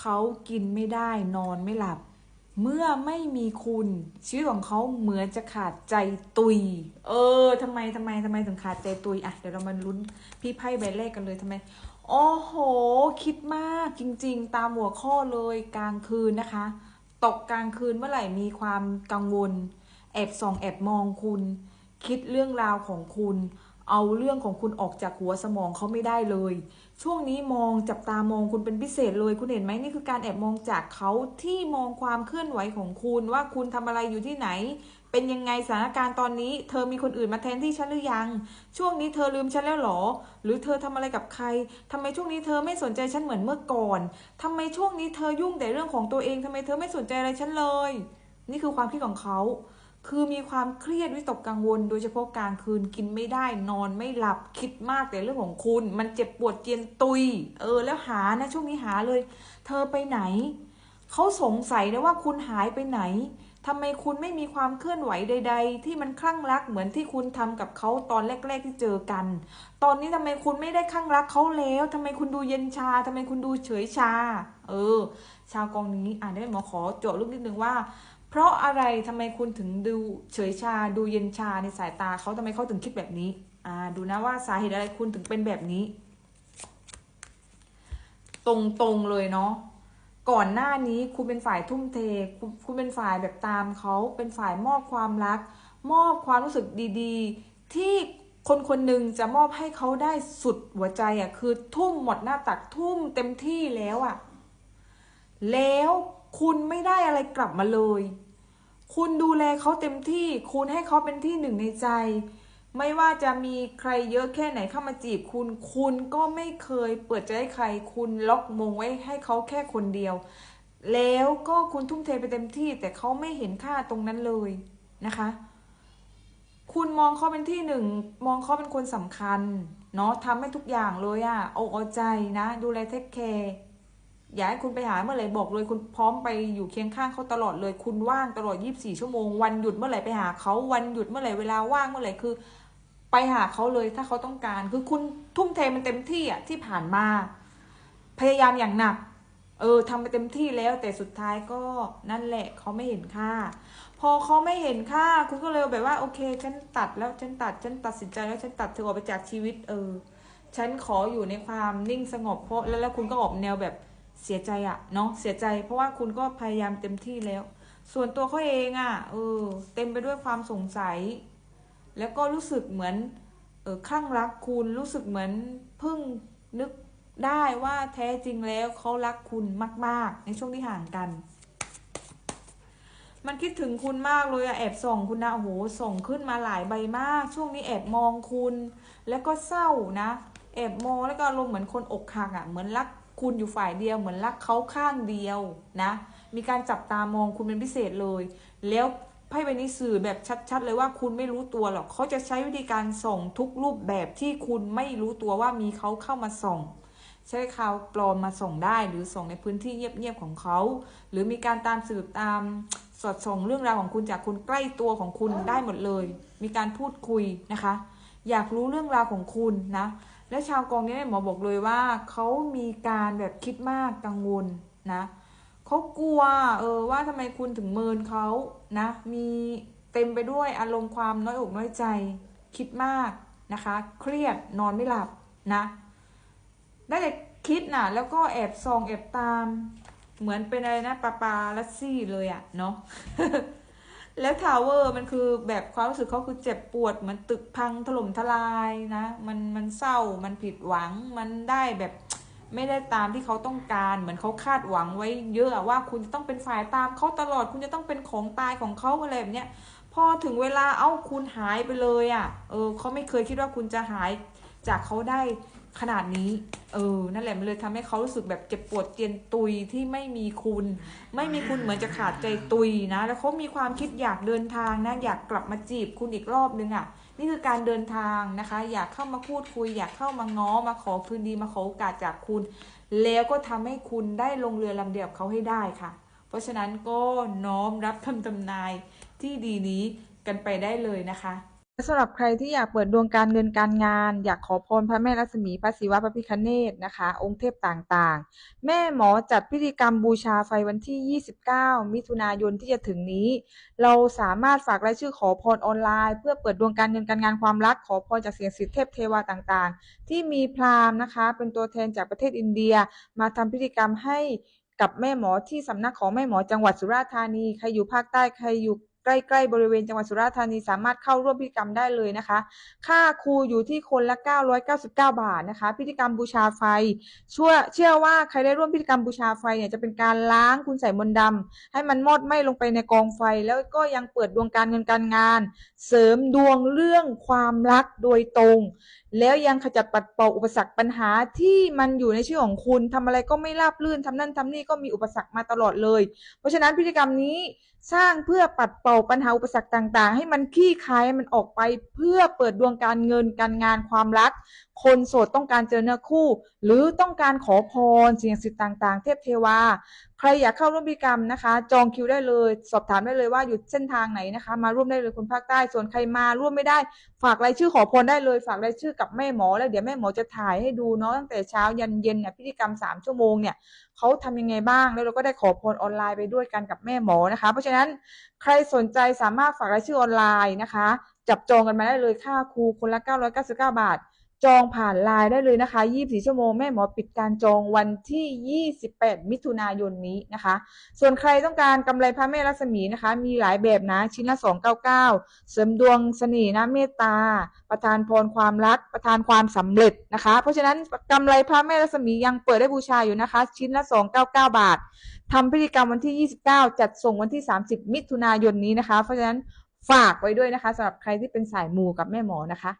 เขากินไม่ได้นอนไม่หลับ เมื่อไม่มีคุณ ชีวิตของเขาเหมือนจะขาดใจตุย เออทำไมทำไมทำไมถึงขาดใจตุยอะเดี๋ยวเรามาลุ้นพี่ไพ่ใบแรกกันเลยทำไมโอ้โห คิดมากจริงๆ ตามหัวข้อเลยกลางคืนนะคะ ตกกลางคืนเมื่อไหร่มีความกังวล แอบส่องแอบมองคุณ คิดเรื่องราวของคุณ เอาเรื่องของคุณออกจากหัวสมองเขาไม่ได้เลย ช่วงนี้มองจับตามองคุณเป็นพิเศษเลย คุณเห็นไหมนี่คือการแอบมองจากเขาที่มองความเคลื่อนไหวของคุณว่าคุณทำอะไรอยู่ที่ไหน เป็นยังไงสถานการณ์ตอนนี้ เธอมีคนอื่นมาแทนที่ฉันหรือยัง ช่วงนี้เธอลืมฉันแล้วหรอ หรือเธอทำอะไรกับใครทำไมช่วงนี้เธอไม่สนใจฉันเหมือนเมื่อก่อนทำไมช่วงนี้เธอยุ่งแต่เรื่องของตัวเองทำไมเธอไม่สนใจอะไรฉันเลย นี่คือความคิดของเขา คือมีความเครียดวิตกกังวล โดยเฉพาะกลางคืนกินไม่ได้นอนไม่หลับคิดมากแต่เรื่องของคุณ มันเจ็บปวดเจียนตุย เออ แล้วหานะช่วงนี้หาเลย เธอไปไหนเขาสงสัยนะว่าคุณหายไปไหนทำไมคุณไม่มีความเคลื่อนไหวใด ๆ ที่มันคลั่งรักเหมือนที่คุณทำกับเขาตอนแรก ๆที่เจอกัน ตอนนี้ทำไมคุณไม่ได้คลั่งรักเขาแล้วทำไมคุณดูเย็นชาทำไมคุณดูเฉยชา เออ ชาวกองนี้อ่านได้หมอขอเจาะลึกนิดนึงว่า เพราะอะไรทำไมคุณถึงดูเฉยชาดูเย็นชาในสายตาเขาทำไมเขาถึงคิดแบบนี้อ่าดูนะว่าสาเหตุอะไรคุณถึงเป็นแบบนี้ ตรงๆเลยเนาะก่อนหน้านี้คุณเป็นฝ่ายทุ่มเทคุณคุณเป็นฝ่ายแบบตามเขาเป็นฝ่ายมอบความรัก มอบความรู้สึกดีๆ ที่คนคนหนึ่งจะมอบให้เขาได้สุดหัวใจอะ่ะคือทุ่มหมดหน้าตักทุ่มเต็มที่แล้วอะ่ะแล้ว คุณไม่ได้อะไรกลับมาเลย คุณดูแลเขาเต็มที่ คุณให้เขาเป็นที่หนึ่งในใจ ไม่ว่าจะมีใครเยอะแค่ไหนเข้ามาจีบคุณ คุณก็ไม่เคยเปิดใจให้ใคร คุณล็อกมงไว้ให้เขาแค่คนเดียว แล้วก็คุณทุ่มเทไปเต็มที่ แต่เขาไม่เห็นค่าตรงนั้นเลยนะคะ คุณมองเขาเป็นที่หนึ่ง มองเขาเป็นคนสำคัญ เนาะทำให้ทุกอย่างเลยอะเอาอกเอาใจนะ ดูแลเทคแคร์ อยากให้คุณไปหาเมื่อไหร่บอกเลยคุณพร้อมไปอยู่เคียงข้างเขาตลอดเลย คุณว่างตลอด 24 ชั่วโมง วันหยุดเมื่อไหร่ไปหาเขาวันหยุดเมื่อไหร่เวลาว่างเมื่อไหร่คือ ไปหาเขาเลยถ้าเขาต้องการ คือคุณทุ่มเทมันเต็มที่อะที่ผ่านมา พยายามอย่างหนัก เออทำไปเต็มที่แล้วแต่สุดท้ายก็นั่นแหละเขาไม่เห็นค่า พอเขาไม่เห็นค่า คุณก็เลยแบบว่าโอเค ฉันตัดแล้วฉันตัดฉันตัดสินใจแล้วฉันตัดเธอออกไปจากชีวิต เออ ฉันขออยู่ในความนิ่งสงบเพราะแล้วแล้วคุณก็ออกแนวแบบ เสียใจอะเนาะเสียใจ เพราะว่าคุณก็พยายามเต็มที่แล้ว ส่วนตัวเขาเองอะเออ เต็มไปด้วยความสงสัย แล้วก็รู้สึกเหมือนเออคลั่งรักคุณรู้สึกเหมือนเพิ่งนึกได้ว่าแท้จริงแล้วเขารักคุณมาก ๆ ในช่วงที่ห่างกัน มันคิดถึงคุณมากเลยอะแอบส่องคุณนะโอ้โหส่งขึ้นมาหลายใบมาก ช่วงนี้แอบมองคุณ แล้วก็เศร้านะ แอบมองแล้วก็อารมเหมือนคนอกหักอะเหมือนรัก คุณอยู่ฝ่ายเดียวเหมือนรักเขาข้างเดียวนะ มีการจับตามองคุณเป็นพิเศษเลย แล้วไพ่ใบนี้สื่อแบบชัด ๆ เลยว่าคุณไม่รู้ตัวหรอกเขาจะใช้วิธีการส่งทุกรูปแบบที่คุณไม่รู้ตัวว่ามีเขาเข้ามาส่งใช้ข่าวปลอมมาส่งได้หรือส่งในพื้นที่เงียบๆของเขา หรือมีการตามสืบตามสอดส่งเรื่องราวของคุณจากคนใกล้ตัวของคุณได้หมดเลย มีการพูดคุยนะคะ อยากรู้เรื่องราวของคุณนะ และชาวกองนี้หมอบอกเลยว่าเขามีการแบบคิดมากกังวลนะเขากลัวเออว่าทำไมคุณถึงเมินเขานะ มีเต็มไปด้วยอารมณ์ความน้อยอกน้อยใจคิดมากนะคะ เครียดนอนไม่หลับนะได้แต่คิดน่ะแล้วก็แอบส่องแอบตาม เหมือนเป็นอะไรนะปลาปลาลัสซี่เลยอะเนาะ แล้วทาวเวอร์มันคือแบบความรู้สึกเขาคือเจ็บปวดเหมือนตึกพังถล่มทลายนะ มันมันเศร้ามันผิดหวังมันได้แบบไม่ได้ตามที่เขาต้องการ เหมือนเขาคาดหวังไว้เยอะว่าคุณจะต้องเป็นฝ่ายตามเขาตลอด คุณจะต้องเป็นของตายของเขาอะไรแบบเนี้ยพอถึงเวลาเอ้าคุณหายไปเลยอะ่ะเออเขาไม่เคยคิดว่าคุณจะหาย จากเขาได้ขนาดนี้เออนั่นแหละมันเลยทำให้เขารู้สึกแบบเจ็บปวดเจียนตุยที่ไม่มีคุณ ไม่มีคุณเหมือนจะขาดใจตุยนะ แล้วเขามีความคิดอยากเดินทางนะอยากกลับมาจีบคุณอีกรอบนึงอะ่ะ นี่คือการเดินทางนะคะ อยากเข้ามาพูดคุย อยากเข้ามาง้อมาขอคืนดีมาขอโอกาสจากคุณ แล้วก็ทำให้คุณได้ลงเรือลำเดียวกับเขาให้ได้ค่ะ เพราะฉะนั้นก็น้อมรับคำทำนายที่ดีนี้กันไปได้เลยนะคะ สำหรับใครที่อยากเปิดดวงการเงินการงาน อยากขอพรพระแม่รัศมีพระศิวะพระพิฆเนศนะคะ องค์เทพต่างๆ แม่หมอจัดพิธีกรรมบูชาไฟวันที่ 29 มิถุนายนที่จะถึงนี้ เราสามารถฝากรายชื่อขอพรออนไลน์ เพื่อเปิดดวงการเงินการงานความรักขอพรจากเสียงศิษย์เทพเทวาต่างๆ ที่มีพราหมณ์นะคะ เป็นตัวแทนจากประเทศอินเดีย มาทำพิธีกรรมให้กับแม่หมอที่สำนักของแม่หมอจังหวัดสุราษฎร์ธานี ใครอยู่ภาคใต้ ใครอยู่ ใกล้ๆบริเวณจังหวัดสุราษฎร์ธานีสามารถเข้าร่วมพิธีกรรมได้เลยนะคะ ค่าครูอยู่ที่คนละ 999 บาทนะคะ พิธีกรรมบูชาไฟเชื่อเชื่อว่าใครได้ร่วมพิธีกรรมบูชาไฟเนี่ยจะเป็นการล้างคุณใส่มนต์ดำให้มันมอดไหม้ลงไปในกองไฟ แล้วก็ยังเปิดดวงการเงินการงาน เสริมดวงเรื่องความรักโดยตรงแล้วยังขจัดปัดเป่าอุปสรรคปัญหาที่มันอยู่ในชีวิตของคุณทำอะไรก็ไม่ราบรื่นทำนั่นทำนี่ก็มีอุปสรรคมาตลอดเลย เพราะฉะนั้นพิธีกรรมนี้สร้างเพื่อปัดเป่าปัญหาอุปสรรคต่างๆ ให้มันคลี่คลายมันออกไปเพื่อเปิดดวงการเงินการงานความรัก คนโสดต้องการเจอเนื้อคู่ หรือต้องการขอพรสิ่งศักดิ์สิทธิ์ต่าง ๆ เทพเทวา ใครอยากเข้าร่วมพิธีกรรมนะคะ จองคิวได้เลย สอบถามได้เลยว่าอยู่เส้นทางไหนนะคะ มาร่วมได้เลยคนภาคใต้ส่วนใครมาร่วมไม่ได้ ฝากรายชื่อขอพรได้เลย ฝากรายชื่อกับแม่หมอแล้วเดี๋ยวแม่หมอจะถ่ายให้ดูเนาะตั้งแต่เช้ายันเย็นเนี่ยพิธีกรรม 3 ชั่วโมงเนี่ยเขาทำยังไงบ้าง แล้วเราก็ได้ขอพรออนไลน์ไปด้วยกันกับแม่หมอนะคะ เพราะฉะนั้นใครสนใจสามารถฝากรายชื่อออนไลน์นะคะ จับจองกันมาได้เลยค่าครูคนละ 999 บาท จองผ่านไลน์ได้เลยนะคะ 24 ชั่วโมง แม่หมอปิดการจองวันที่ 28 มิถุนายนนี้นะคะ ส่วนใครต้องการกำไรพระแม่รัศมีนะคะ มีหลายแบบนะ ชิ้นละ 299 เสริมดวงเสน่ห์นะเมตตา ประทานพรความรัก ประทานความสำเร็จนะคะ เพราะฉะนั้นกำไรพระแม่รัศมียังเปิดได้บูชาอยู่นะคะ ชิ้นละ 299 บาททำพิธีกรรมวันที่ 29 จัดส่งวันที่ 30 มิถุนายนนี้นะคะ เพราะฉะนั้นฝากไว้ด้วยนะคะสำหรับใครที่เป็นสายมูกับแม่หมอนะคะ